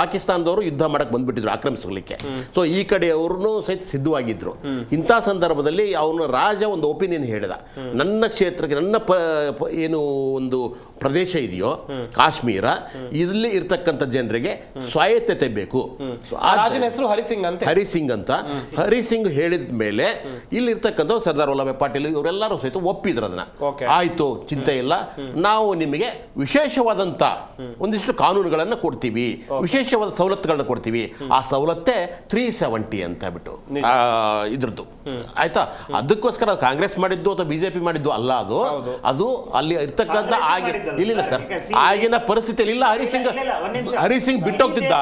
ಪಾಕಿಸ್ತಾನದವರು ಯುದ್ಧ ಮಾಡಕ್ ಬಂದ್ಬಿಟ್ಟಿದ್ರು ಆಕ್ರಮಿಸಲಿಕ್ಕೆ. ಸೊ ಈ ಕಡೆಯವ್ರನ್ನು ಸಹಿತ ಸಿದ್ಧವಾಗಿದ್ರು. ಇಂಥ ಸಂದರ್ಭದಲ್ಲಿ ಅವನು ರಾಜ ಒಂದು ಒಪಿನಿಯನ್ ಹೇಳಿದ. ನನ್ನ ಕ್ಷೇತ್ರಕ್ಕೆ ನನ್ನ ಏನು ಒಂದು ಪ್ರದೇಶ ಇದೆಯೋ ಕಾಶ್ಮೀರ ಇಲ್ಲಿ ಇರ್ತಕ್ಕಂಥ ಜನರಿಗೆ ಸ್ವಾಯತ್ತತೆ ಬೇಕು. ರಾಜನ ಹೆಸರು ಹರಿಸಿಂಗ್ ಅಂತ. ಹರಿಸಿಂಗ್ ಅಂತ. ಹರಿಸಿಂಗ್ ಹೇಳಿದ ಮೇಲೆ ಇಲ್ಲಿರ್ತಕ್ಕಂಥ ಸರ್ದಾರ್ ವಲ್ಲಭಾಯ್ ಪಾಟೀಲ್ ಇವರೆಲ್ಲರೂ ಸಹಿತ ಒಪ್ಪಿದ್ರು ಅದನ್ನ. ಆಯ್ತು ಚಿಂತೆ ಇಲ್ಲ. ನಾವು ನಿಮಗೆ ವಿಶೇಷವಾದಂತ ಒಂದಿಷ್ಟು ಕಾನೂನುಗಳನ್ನು ಕೊಡ್ತೀವಿ. ವಿಶೇಷವಾದ ಸವಲತ್ತುಗಳನ್ನ ಕೊಡ್ತೀವಿ. ಆ ಸವಲತ್ತೆ ತ್ರೀ ಸೆವೆಂಟಿ ಅಂತ ಬಿಟ್ಟು ಆ, ಇದ್ರದ್ದು. ಆಯ್ತಾ? ಅದಕ್ಕೋಸ್ಕರ ಕಾಂಗ್ರೆಸ್ ಮಾಡಿದ್ದು ಅಥವಾ ಬಿಜೆಪಿ ಮಾಡಿದ್ದು ಅಲ್ಲ ಅದು. ಅದು ಅಲ್ಲಿ ಇರ್ತಕ್ಕಂಥ ಕಾಂಗ್ರೆಸ್ ಆಗಿ ಮಾಡಿದ್ದಲ್ಲ. ಇಲ್ಲ ಸರ್. ಆಗಿನ ಪರಿಸ್ಥಿತಿಯಲ್ಲಿ ಇಲ್ಲ. ಹರಿ ಸಿಂಗ್ ಒಂದ್ ಬಿಟ್ಟೋಗ್ತಿದ್ದ?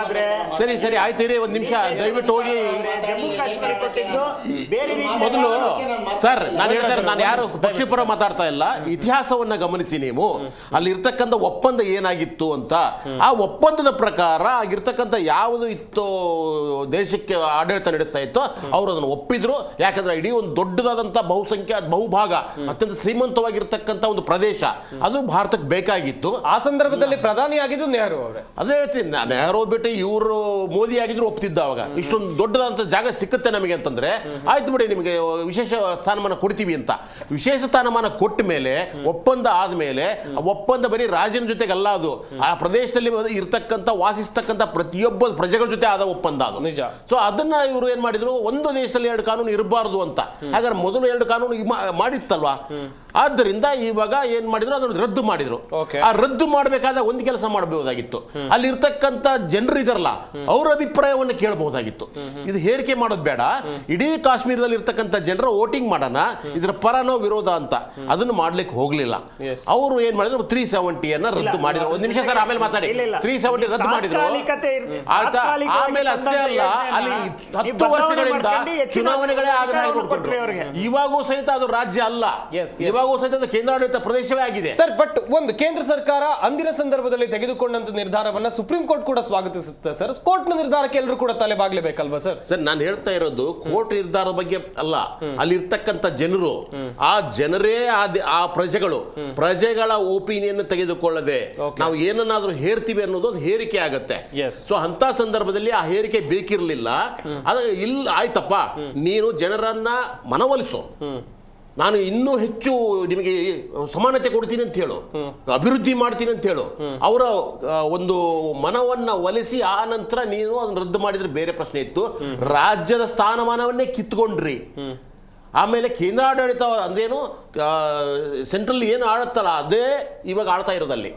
ಆದ್ರೆ ಸರಿ ಸರಿ ಆಯ್ತು ಇರಿ ಒಂದು ನಿಮಿಷ. ದಯವಿಟ್ಟು ಹೋಗಿ. ಮೊದಲು ಸರ್ ನಾನು ಹೇಳ್ತಾರೆ ನಾನು ಯಾರು ಪಕ್ಷಿಪುರ ಮಾತಾಡ್ತಾ ಇಲ್ಲ. ಇತಿಹಾಸವನ್ನ ಗಮನಿಸಿ ನೀವು. ಅಲ್ಲಿ ಇರ್ತಕ್ಕಂಥ ಒಪ್ಪಂದ ಏನಾಗಿತ್ತು ಅಂತ. ಆ ಒಪ್ಪಂದದ ಪ್ರಕಾರ ಆಗಿರ್ತಕ್ಕಂಥ ಯಾವುದು ಇತ್ತು ದೇಶಕ್ಕೆ ಆಡಳಿತ ನಡೆಸ್ತಾ ಇತ್ತು ಅವರು ಅದನ್ನು ಒಪ್ಪಿದ್ರು. ಯಾಕಂದ್ರೆ ಇಡೀ ಒಂದು ದೊಡ್ಡದಾದಂತಹ ಬಹುಸಂಖ್ಯಾ ಬಹುಭಾಗ ಅತ್ಯಂತ ಶ್ರೀಮಂತವಾಗಿರ್ತಕ್ಕಂಥ ಒಂದು ಪ್ರದೇಶ. ಅದು ಭಾರತಕ್ಕೆ ಬೇಕಾಗಿತ್ತು. ಆ ಸಂದರ್ಭದಲ್ಲಿ ಪ್ರಧಾನಿ ಆಗಿದ್ದು ನೆಹರು ಅವರೇ? ಅದೇ ಹೇಳ್ತೀನಿ ನಾನು ನೆಹರು ಬಿಟ್ಟು ಇವರು ಮೋದಿ ಆಗಿದ್ರು ಒಪ್ತಿದ್ದ ಅವಾಗ. ಇಷ್ಟೊಂದು ದೊಡ್ಡದಾದಂಥ ಜಾಗ ಸಿಕ್ಕುತ್ತೆ ನಮಗೆ ಅಂತಂದ್ರೆ ಆಯ್ತು ಬಿಡಿ ನಿಮಗೆ ವಿಶೇಷ ಸ್ಥಾನಮಾನ ಕೊಡ್ತೀವಿ ಅಂತ. ವಿಶೇಷ ಸ್ಥಾನಮಾನ ಕೊಟ್ಟ ಮೇಲೆ ಒಪ್ಪಂದ ಆದ್ಮೇಲೆ ಒಪ್ಪಂದ ಬರೀ ರಾಜನ ಜೊತೆಗೆ ಅಲ್ಲ ಅದು ಆ ಪ್ರದೇಶದಲ್ಲಿ ಇರ್ತಕ್ಕಂಥ ವಾಸಿಸ್ತಕ್ಕಂಥ ಪ್ರತಿಯೊಬ್ಬ ಪ್ರಜೆಗಳ ಜೊತೆ ಆದ ಒಪ್ಪಂದ ಅದು. ನಿಜ. ಸೊ ಅದನ್ನ ಇವರು ಏನ್ ಮಾಡಿದ್ರು ಒಂದು ದೇಶದಲ್ಲಿ ಎರಡು ಕಾನೂನು ಇರಬಾರ್ದು ಅಂತ. ಹಾಗಾದ್ರೆ ಮೊದಲು ಎರಡು ಕಾನೂನು ಮಾಡಿತ್ತಲ್ವಾ? ಆದ್ದರಿಂದ ಇವಾಗ ಏನ್ ಮಾಡಿದ್ರು ಅದನ್ನು ರದ್ದು ಮಾಡಿದ್ರು. ಆ ರದ್ದು ಮಾಡಬೇಕಾದ ಒಂದು ಕೆಲಸ ಮಾಡಬಹುದಾಗಿತ್ತು. ಅಲ್ಲಿ ಇರ್ತಕ್ಕಂಥ ಜನರು ಇದಾರಲ್ಲ ಅವ್ರ ಅಭಿಪ್ರಾಯವನ್ನು ಕೇಳಬಹುದಾಗಿತ್ತು. ಇದು ಹೇರಿಕೆ ಮಾಡೋದು ಬೇಡ. ಇಡೀ ಕಾಶ್ಮೀರದಲ್ಲಿ ಇರ್ತಕ್ಕಂಥ ಜನರ ವೋಟಿಂಗ್ ಮಾಡೋಣ ಇದರ ಪರನೋ ವಿರೋಧ ಅಂತ. ಅದನ್ನು ಮಾಡ್ಲಿಕ್ಕೆ ಹೋಗ್ಲಿಲ್ಲ. ಅವರು ಏನ್ ಮಾಡಿದ್ರು ತ್ರೀ ಸೆವೆಂಟಿಯನ್ನ ರದ್ದು ಮಾಡಿದ್ರು. ಒಂದ್ ನಿಮಿಷ ಸರ್ ಆಮೇಲೆ ಮಾತಾಡಿ. ತ್ರೀ ಸೆವೆಂಟಿ ರದ್ದು ಮಾಡಿದ್ರು. ಆಯ್ತಾ? ಆಮೇಲೆ ಅಷ್ಟೇ ಅಲ್ಲ ಅಲ್ಲಿ ಹತ್ತು ವರ್ಷಗಳಿಂದ ಚುನಾವಣೆಗಳೇ ಆಗದೆ. ಇವಾಗೂ ಸಹಿತ ಅದು ರಾಜ್ಯ ಅಲ್ಲ. ಸಹಿತ ಕೇಂದ್ರಾಡಳಿತ ಪ್ರದೇಶವೇ ಆಗಿದೆ. ಸರ್ ಬಟ್ ಒಂದು ಕೇಂದ್ರ ಸರ್ಕಾರ ಅಂದಿನ ಸಂದರ್ಭದಲ್ಲಿ ತೆಗೆದುಕೊಂಡಂತ ನಿರ್ಧಾರವನ್ನ ಸುಪ್ರೀಂ ಕೋರ್ಟ್ ಕೂಡ ಸ್ವಾಗತಿಸುತ್ತೆ ಸರ್. ಕೋರ್ಟ್ನ ನಿರ್ಧಾರಕ್ಕೆ ಎಲ್ಲರೂ ಕೂಡ ತಲೆ ಬಾಗ್ಲೇಬೇಕಲ್ವಾ ಸರ್? ಸರ್ ನಾನು ಹೇಳ್ತಾ ಇರೋದು ಕೋರ್ಟ್ ನಿರ್ಧಾರದ ಬಗ್ಗೆ ಅಲ್ಲ ಅಲ್ಲಿರ್ತಕ್ಕಂಥ ಜನರು ಆ ಜನರೇ ಆ ಪ್ರಜೆಗಳು ಪ್ರಜೆಗಳ ಒಪಿನಿಯನ್ ತೆಗೆದುಕೊಳ್ಳದೆ ನಾವು ಏನನ್ನಾದ್ರೂ ಹೇರ್ತೀವಿ ಅನ್ನೋದು ಒಂದು ಹೇರಿಕೆ ಆಗುತ್ತೆ. ಸೊ ಅಂತ ಸಂದರ್ಭದಲ್ಲಿ ಆ ಹೇರಿಕೆ ಬೇಕಿರ್ಲಿಲ್ಲ. ಅದ ಇಲ್ಲ ಆಯ್ತಪ್ಪ. ನೀನು ಜನರನ್ನ ಮನವೊಲಿಸು. ನಾನು ಇನ್ನೂ ಹೆಚ್ಚು ನಿಮಗೆ ಸಮಾನತೆ ಕೊಡ್ತೀನಿ ಅಂತ ಹೇಳು. ಅಭಿವೃದ್ಧಿ ಮಾಡ್ತೀನಿ ಅಂತ ಹೇಳು. ಅವರ ಒಂದು ಮನವನ್ನ ಒಲಿಸಿ ಆ ನಂತರ ನೀನು ಅದನ್ನ ರದ್ದು ಮಾಡಿದ್ರೆ ಬೇರೆ ಪ್ರಶ್ನೆ ಇತ್ತು. ರಾಜ್ಯದ ಸ್ಥಾನಮಾನವನ್ನೇ ಕಿತ್ಕೊಂಡ್ರಿ. ಆಮೇಲೆ ಕೇಂದ್ರಾಡಳಿತ ಅಂದ್ರೇನು ಸೆಂಟ್ರಲ್ ಏನು ಆಡುತ್ತಲ್ಲ ಅದೇ ಇವಾಗ ಆಳ್ತಾ ಇರೋದಲ್ಲಿ.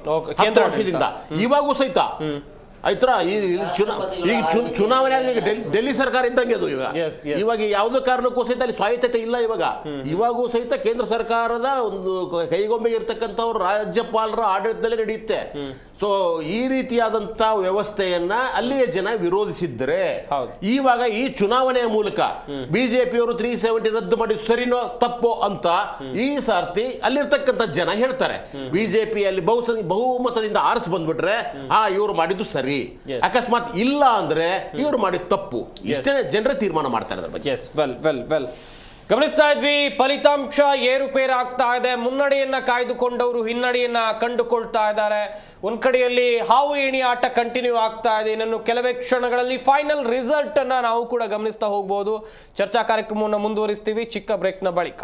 ವರ್ಷದಿಂದ. ಇವಾಗೂ ಸಹಿತ. ಆಯ್ತರ? ಈ ಈ ಚುನಾ ಈಗ ಚುನಾವಣೆ ಆಗಿ ಡೆಲ್ಲಿ ಸರ್ಕಾರ ಇದ್ದಂಗೆ ಅದು ಈಗ yes. ಇವಾಗ ಯಾವುದೇ ಕಾರಣಕ್ಕೂ ಸಹಿತ ಅಲ್ಲಿ ಸ್ವಾಯತ್ತತೆ ಇಲ್ಲ ಇವಾಗ. ಇವಾಗೂ ಸಹಿತ ಕೇಂದ್ರ ಸರ್ಕಾರದ ಒಂದು ಕೈಗೊಂಬೆ ಇರ್ತಕ್ಕಂಥವ್ರು ರಾಜ್ಯಪಾಲರ ಆಡಳಿತದಲ್ಲಿ ನಡೆಯುತ್ತೆ. ಸೊ ಈ ರೀತಿಯಾದಂತ ವ್ಯವಸ್ಥೆಯನ್ನ ಅಲ್ಲಿಯ ಜನ ವಿರೋಧಿಸಿದ್ರೆ. ಇವಾಗ ಈ ಚುನಾವಣೆಯ ಮೂಲಕ ಬಿಜೆಪಿಯವರು ತ್ರೀ ಸೆವೆಂಟಿ ರದ್ದು ಮಾಡಿ ಸರಿನೋ ತಪ್ಪೋ ಅಂತ ಈ ಸಾರ್ತಿ ಅಲ್ಲಿರ್ತಕ್ಕಂಥ ಜನ ಹೇಳ್ತಾರೆ. ಬಿಜೆಪಿಯಲ್ಲಿ ಬಹು ಬಹುಮತದಿಂದ ಆರಿಸ್ ಬಂದ್ಬಿಟ್ರೆ ಆ ಇವರು ಮಾಡಿದ್ದು ಸರಿ. ಅಕಸ್ಮಾತ್ ಇಲ್ಲ ಅಂದ್ರೆ ಇವರು ಮಾಡಿದ ತಪ್ಪು. ಇಷ್ಟೇ ಜನರ ತೀರ್ಮಾನ ಮಾಡ್ತಾರೆ ಅದ್ರ ಬಗ್ಗೆ. ಎಸ್ ವೆಲ್ ವೆಲ್ ವೆಲ್ ಗಮನಿಸ್ತಾ ಇದ್ವಿ, ಫಲಿತಾಂಶ ಏರುಪೇರಾಗ್ತಾ ಇದೆ. ಮುನ್ನಡೆಯನ್ನ ಕಾಯ್ದುಕೊಂಡವರು ಹಿನ್ನಡೆಯನ್ನ ಕಂಡುಕೊಳ್ತಾ ಇದ್ದಾರೆ. ಒಂದ್ ಕಡೆಯಲ್ಲಿ ಹಾವು ಏಣಿ ಆಟ ಕಂಟಿನ್ಯೂ ಆಗ್ತಾ ಇದೆ. ಇನ್ನನ್ನು ಕೆಲವೇ ಕ್ಷಣಗಳಲ್ಲಿ ಫೈನಲ್ ರಿಸಲ್ಟ್ ಅನ್ನ ನಾವು ಕೂಡ ಗಮನಿಸ್ತಾ ಹೋಗ್ಬೋದು. ಚರ್ಚಾ ಕಾರ್ಯಕ್ರಮವನ್ನು ಮುಂದುವರಿಸ್ತೀವಿ. ಚಿಕ್ಕ ಬ್ರೇಕ್ನ ಬಳಿಕ.